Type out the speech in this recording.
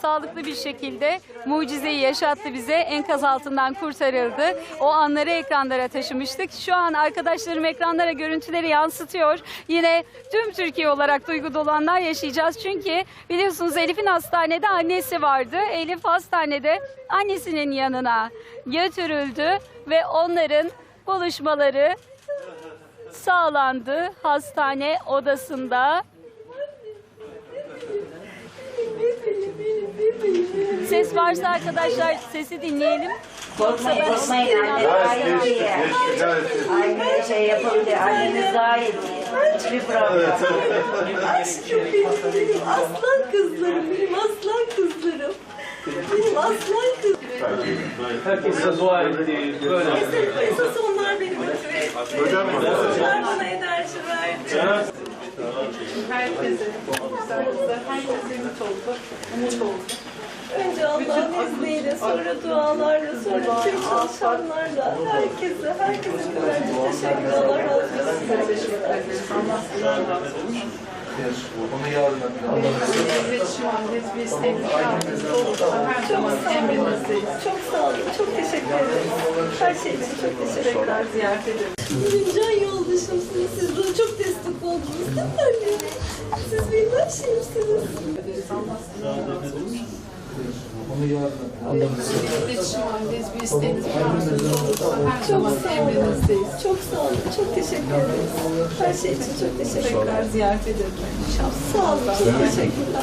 sağlıklı bir şekilde mucizeyi yaşattı bize. Enkaz altından kurtarıldı. O anları ekranlara taşımıştık. Şu an arkadaşlarım ekranlara görüntüleri yansıtıyor. Yine tüm Türkiye olarak duygu dolu anlar yaşayacağız. Çünkü biliyorsunuz Elif'in hastanede annesi vardı. Elif hastanede annesinin yanına götürüldü ve onların buluşmaları sağlandı hastane odasında. Ses varsa arkadaşlar sesi dinleyelim. Korkmayın, korkmayın. Anne daha iyi diye. Aynı şey yapalım diye. Anneniz daha iyi. Hiçbir problem. Aşkım benim, benim aslan kızlarım, benim aslan kızlarım. Benim aslan kızlarım. Herkese dua etti. Böyle. Esas onlar beni motive etti. Onlar bana enerji verdi. Herkese, güzel, herkese ümit oldu, umut oldu. Önce Allah'ın izniyle, sonra dualarla, sonra tüm çalışanlarla, herkese, herkese kadar teşekkür Allah razı olsun. Teşekkür ederiz. Allah sizden razı olsun. Zaman emrinizdeyiz. Çok sağ olun, çok teşekkür ederim. Her şey için çok teşekkür ederim. Tekrar ziyaret ederiz. Benim can yoldaşımsınız. Siz bana çok destek oldunuz değil mi anne? Siz benim her şeyimsiniz. Razı olsun. İletişim haliniz, bir isteğiniz, her Çok emrinizdeyiz. Çok sağ olun. Çok teşekkür ederiz. Her şey için çok teşekkür ederim. Tekrar ziyaret ederiz. Sağ olun. Çok teşekkürler.